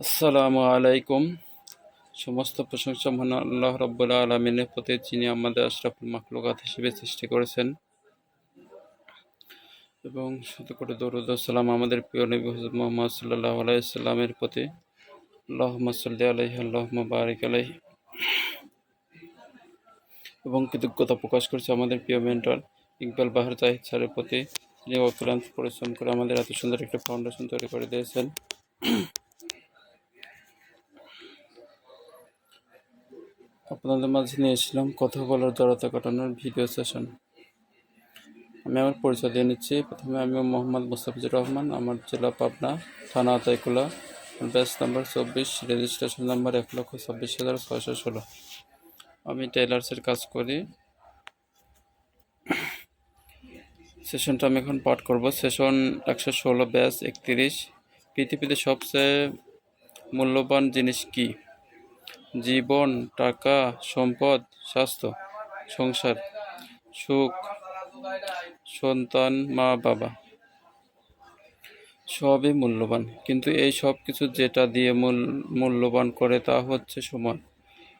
আসসালামু আলাইকুম। সমস্ত প্রশংসা মহান আল্লাহ রব্বুল আলমিনের প্রতি যিনি আমাদের আশরাফুল মাখলুকাত হিসেবে সৃষ্টি করেছেন। এবং শত কোটি দরুদ সালাম আমাদের প্রিয় নবী হজরত মোহাম্মদ সাল্লাহ আলাইসাল্লামের প্রতি। আল্লাহ সাল্লি আলহি আল্লাহ বারিক আলহি এবং কৃতজ্ঞতা প্রকাশ করছে আমাদের প্রিয় মেন্টর ইকবাল বাহার জাহিদ স্যারের প্রতি। যিনি অক্লান্ত পরিশ্রম করে আমাদের এত সুন্দর একটা ফাউন্ডেশন তৈরি করে দিয়েছেন। আপনাদের মাঝে নিয়ে এসেছিলাম কথা বলার জড়তা কাটানোর ভিডিও সেশন। আমি আমার পরিচয় দিয়ে নিচ্ছি। প্রথমে আমি মোহাম্মদ মুস্তাফিজুর রহমান, আমার জেলা পাবনা, থানা আতাইকুলা। ব্যাস নাম্বার চব্বিশ, রেজিস্ট্রেশন নাম্বার এক লক্ষ ছাব্বিশ হাজার ছয়শো ষোলো। আমি টেলার্সের কাজ করি। সেশনটা আমি এখন পাঠ করব। সেশন একশো ষোলো ব্যাস একত্রিশ। পৃথিবীতে সবচেয়ে মূল্যবান জিনিস কী? জীবন, টাকা, সম্পদ, স্বাস্থ্য, সংসার, সুখ, সন্তান, মা, বাবা, সবই মূল্যবান। কিন্তু এই সব কিছু যেটা দিয়ে মূল, মূল্যবান করে তা হচ্ছে সময়।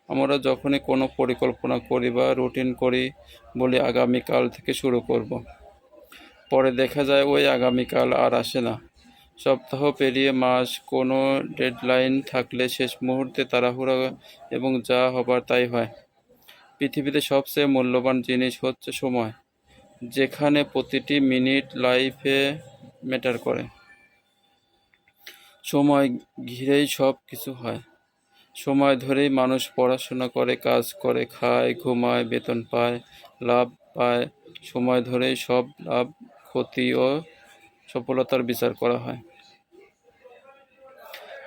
আমরা যখনই কোনো পরিকল্পনা করি বা রুটিন করি বলি আগামীকাল থেকে শুরু করব। পরে দেখা যায় ওই আগামীকাল আর আসে না। সপ্তাহ পেরিয়ে মাস, কোনো ডেডলাইন থাকলে শেষ মুহূর্তে তাড়াহুড়া এবং যা হবার তাই হয়। পৃথিবীতে সবচেয়ে মূল্যবান জিনিস হচ্ছে সময়, যেখানে প্রতিটি মিনিট লাইফে ম্যাটার করে। সময় ঘিরেই সব কিছু হয়। সময় ধরেই মানুষ পড়াশোনা করে, কাজ করে, খায়, ঘুমায়, বেতন পায়, লাভ পায়। সময় ধরেই সব লাভ, ক্ষতি ও সফলতার বিচার করা হয়।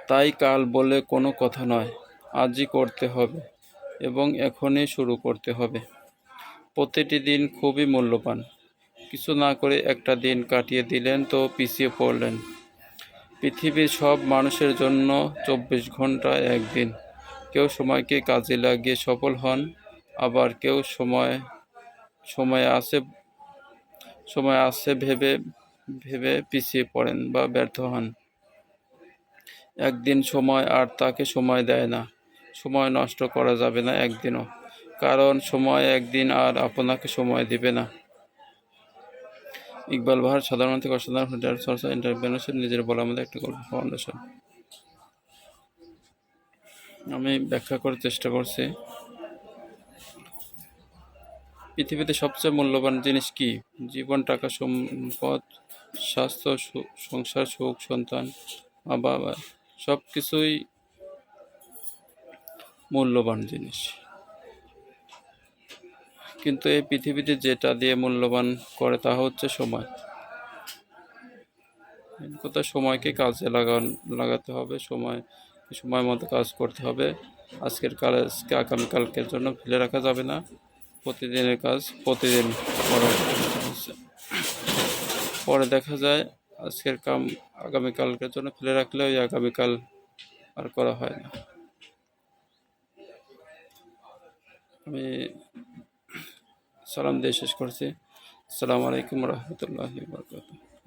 তাই কাল বলে কোনো কথা নয়, আজই করতে হবে এবং এখনই শুরু করতে হবে। প্রতিটি দিন খুবই মূল্যবান। কিছু না করে একটা দিন কাটিয়ে দিলেন তো পিছিয়ে পড়লেন। পৃথিবীর সব মানুষের জন্য চব্বিশ ঘণ্টা একদিন। কেউ সময়কে কাজে লাগিয়ে সফল হন, আবার কেউ সময় সময় আছে সময় আছে ভেবে ভেবে পিছিয়ে পড়েন বা ব্যর্থ হন। একদিন সময় আর তাকে সময় দেয় না। সময় নষ্ট করা যাবে না একদিনও। কারণ সময় একদিন আর আপনাকে সময় দিবে না। ইকবাল ভার সাধারণ থেকে অসাধারণ হুন্ডার চর্চা নিজের বলার মধ্যে একটা গল্প, ফাউন্ডেশন। আমি ব্যাখ্যা করার চেষ্টা করছি। পৃথিবীতে সবচেয়ে মূল্যবান জিনিস কি? জীবন, টাকা, সম্পদ স্বাস্থ্য সংসার, সুখ, সন্তান, মা, বাবা, সব কিছুই মূল্যবান জিনিস। কিন্তু এই পৃথিবীতে যেটা দিয়ে মূল্যবান করে তা হচ্ছে সময়। কথা সময়কে কাজে লাগান, লাগাতে হবে, সময় সময় মতো কাজ করতে হবে। আজকের কাজকে আগামীকালকের জন্য ফেলে রাখা যাবে না। প্রতিদিনের কাজ প্রতিদিন করা। পরে দেখা যায় আজকের কাম আগামীকালকের জন্য ফেলে রাখলে ওই আগামীকাল আর করা হয় না। আমি সালাম দিয়ে শেষ করছি। সালাম আলাইকুম রহমতুল্লাহ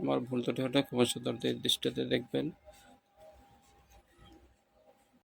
আমার ভুল ত্রুটি হলে ক্ষমা সুন্দর দৃষ্টিতে দেখবেন।